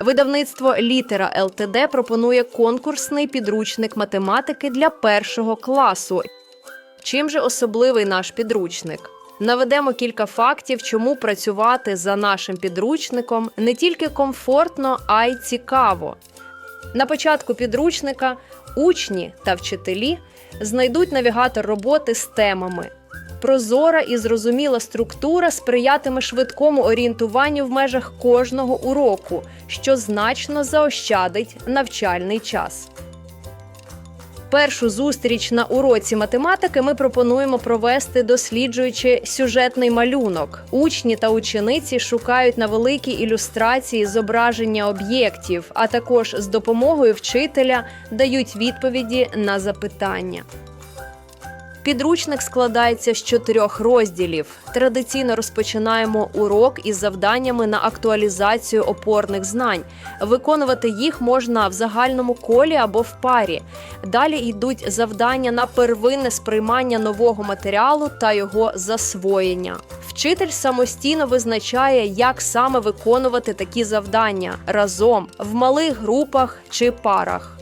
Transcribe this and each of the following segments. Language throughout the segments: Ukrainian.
Видавництво Літера ЛТД пропонує конкурсний підручник математики для першого класу. Чим же особливий наш підручник? Наведемо кілька фактів, чому працювати за нашим підручником не тільки комфортно, а й цікаво. На початку підручника учні та вчителі знайдуть навігатор роботи з темами. Прозора і зрозуміла структура сприятиме швидкому орієнтуванню в межах кожного уроку, що значно заощадить навчальний час. Першу зустріч на уроці математики ми пропонуємо провести, досліджуючи сюжетний малюнок. Учні та учениці шукають на великій ілюстрації зображення об'єктів, а також з допомогою вчителя дають відповіді на запитання. Підручник складається з чотирьох розділів. Традиційно розпочинаємо урок із завданнями на актуалізацію опорних знань. Виконувати їх можна в загальному колі або в парі. Далі йдуть завдання на первинне сприймання нового матеріалу та його засвоєння. Вчитель самостійно визначає, як саме виконувати такі завдання разом в малих групах чи парах.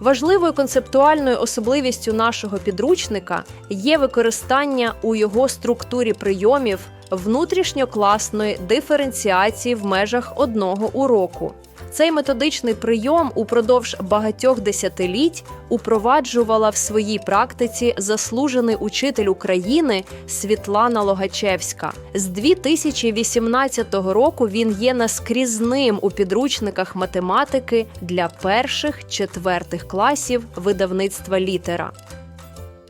Важливою концептуальною особливістю нашого підручника є використання у його структурі прийомів внутрішньокласної диференціації в межах одного уроку. Цей методичний прийом упродовж багатьох десятиліть упроваджувала в своїй практиці заслужений учитель України Світлана Логачевська. З 2018 року він є наскрізним у підручниках математики для перших четвертих класів видавництва літера.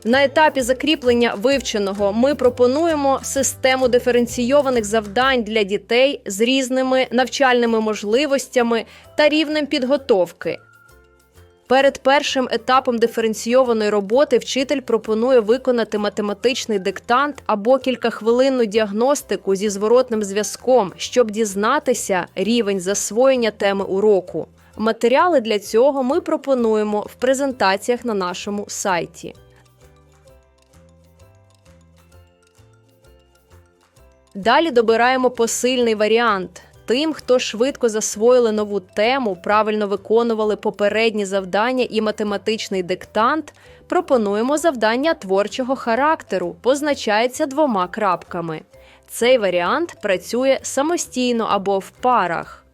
На етапі закріплення вивченого ми пропонуємо систему диференційованих завдань для дітей з різними навчальними можливостями та рівнем підготовки. Перед першим етапом диференційованої роботи вчитель пропонує виконати математичний диктант або кількахвилинну діагностику зі зворотним зв'язком, щоб дізнатися рівень засвоєння теми уроку. Матеріали для цього ми пропонуємо в презентаціях на нашому сайті. Далі добираємо посильний варіант. Тим, хто швидко засвоїли нову тему, правильно виконували попередні завдання і математичний диктант, пропонуємо завдання творчого характеру, позначається двома крапками. Цей варіант працює самостійно або в парах.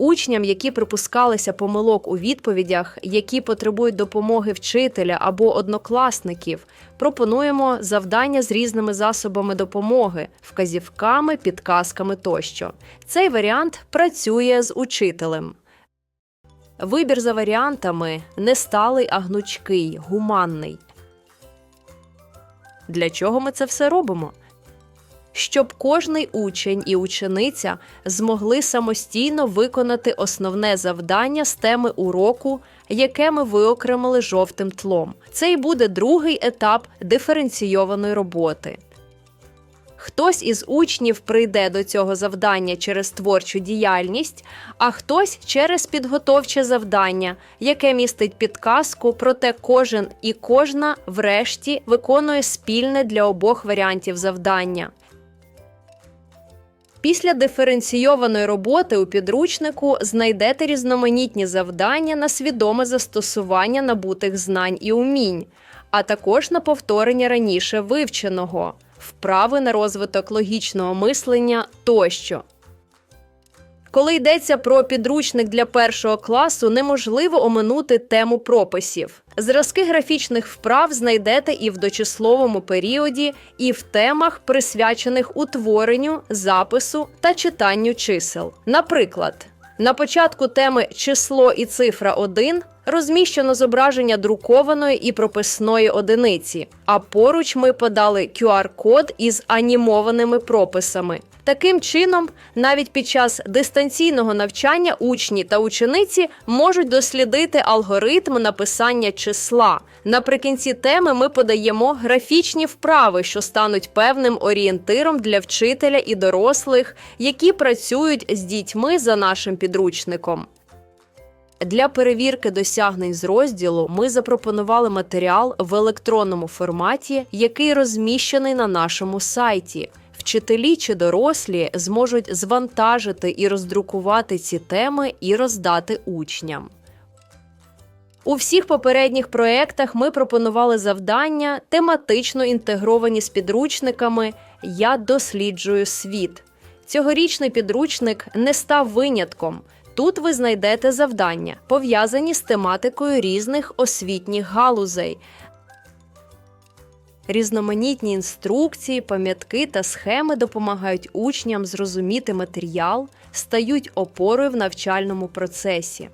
Учням, які припускалися помилок у відповідях, які потребують допомоги вчителя або однокласників, пропонуємо завдання з різними засобами допомоги, вказівками, підказками тощо. Цей варіант працює з учителем. Вибір за варіантами не сталий, а гнучкий, гуманний. Для чого ми це все робимо? Щоб кожний учень і учениця змогли самостійно виконати основне завдання з теми уроку, яке ми виокремили жовтим тлом. Це й буде другий етап диференційованої роботи. Хтось із учнів прийде до цього завдання через творчу діяльність, а хтось через підготовче завдання, яке містить підказку, проте кожен і кожна, врешті, виконує спільне для обох варіантів завдання. Після диференційованої роботи у підручнику знайдете різноманітні завдання на свідоме застосування набутих знань і умінь, а також на повторення раніше вивченого, вправи на розвиток логічного мислення тощо. Коли йдеться про підручник для першого класу, неможливо оминути тему прописів. Зразки графічних вправ знайдете і в дочисловому періоді, і в темах, присвячених утворенню, запису та читанню чисел. Наприклад, на початку теми число і цифра 1 розміщено зображення друкованої і прописної одиниці, а поруч ми подали QR-код із анімованими прописами. Таким чином, навіть під час дистанційного навчання учні та учениці можуть дослідити алгоритм написання числа. Наприкінці теми ми подаємо графічні вправи, що стануть певним орієнтиром для вчителя і дорослих, які працюють з дітьми за нашим підручником. Для перевірки досягнень з розділу ми запропонували матеріал в електронному форматі, який розміщений на нашому сайті. вчителі чи дорослі зможуть звантажити і роздрукувати ці теми і роздати учням. У всіх попередніх проєктах ми пропонували завдання, тематично інтегровані з підручниками Я досліджую світ. Цьогорічний підручник не став винятком. Тут ви знайдете завдання, пов'язані з тематикою різних освітніх галузей. Різноманітні інструкції, пам'ятки та схеми допомагають учням зрозуміти матеріал, стають опорою в навчальному процесі.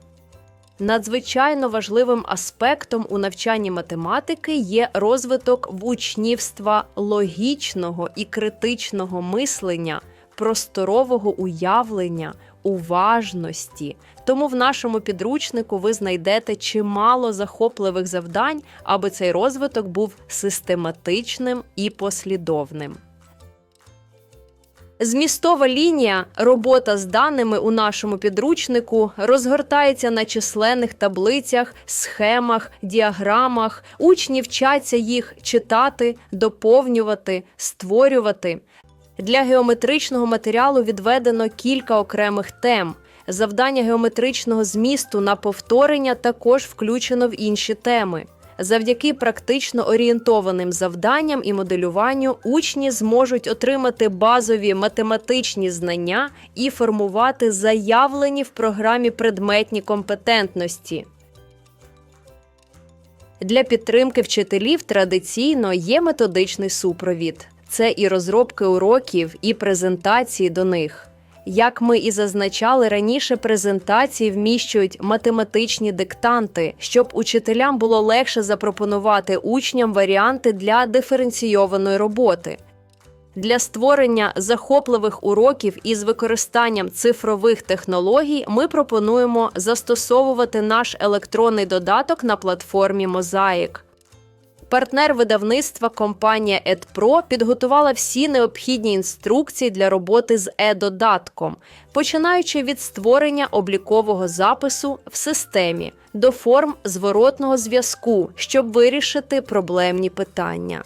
Надзвичайно важливим аспектом у навчанні математики є розвиток в учнівства логічного і критичного мислення, просторового уявлення, уважності. Тому в нашому підручнику ви знайдете чимало захопливих завдань, аби цей розвиток був систематичним і послідовним. Змістова лінія, робота з даними у нашому підручнику розгортається на численних таблицях, схемах, діаграмах. Учні вчаться їх читати, доповнювати, створювати. Для геометричного матеріалу відведено кілька окремих тем. Завдання геометричного змісту на повторення також включено в інші теми. Завдяки практично орієнтованим завданням і моделюванню учні зможуть отримати базові математичні знання і формувати заявлені в програмі предметні компетентності. Для підтримки вчителів традиційно є методичний супровід. Це і розробки уроків, і презентації до них. Як ми і зазначали раніше, презентації вміщують математичні диктанти, щоб учителям було легше запропонувати учням варіанти для диференційованої роботи. Для створення захопливих уроків із використанням цифрових технологій ми пропонуємо застосовувати наш електронний додаток на платформі Мозаїк. Партнер видавництва компанія EdPro підготувала всі необхідні інструкції для роботи з е-додатком, починаючи від створення облікового запису в системі до форм зворотного зв'язку, щоб вирішити проблемні питання.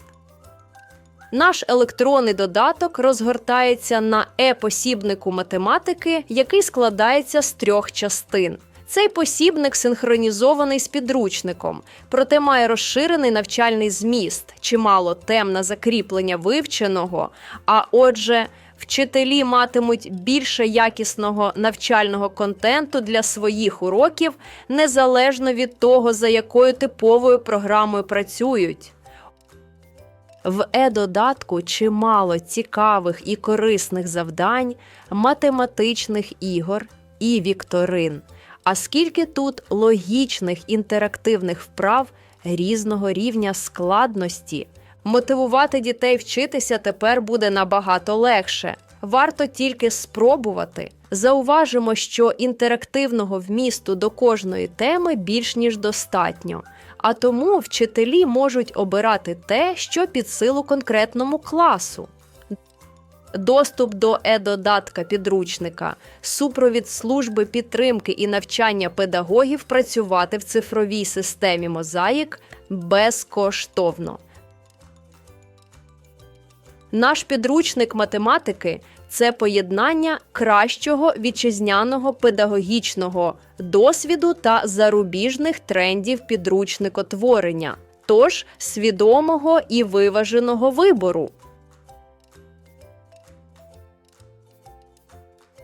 Наш електронний додаток розгортається на е-посібнику математики, який складається з трьох частин. Цей посібник синхронізований з підручником, проте має розширений навчальний зміст, чимало тем на закріплення вивченого. А отже, вчителі матимуть більше якісного навчального контенту для своїх уроків незалежно від того, за якою типовою програмою працюють. В е-додатку чимало цікавих і корисних завдань, математичних ігор і вікторин. А скільки тут логічних інтерактивних вправ різного рівня складності. Мотивувати дітей вчитися тепер буде набагато легше. Варто тільки спробувати. Зауважимо, що інтерактивного вмісту до кожної теми більш ніж достатньо, а тому вчителі можуть обирати те, що під силу конкретному класу. Доступ до е-додатка підручника, супровід служби підтримки і навчання педагогів працювати в цифровій системі Мозаїк безкоштовно. Наш підручник математики це поєднання кращого вітчизняного педагогічного досвіду та зарубіжних трендів підручникотворення, тож свідомого і виваженого вибору.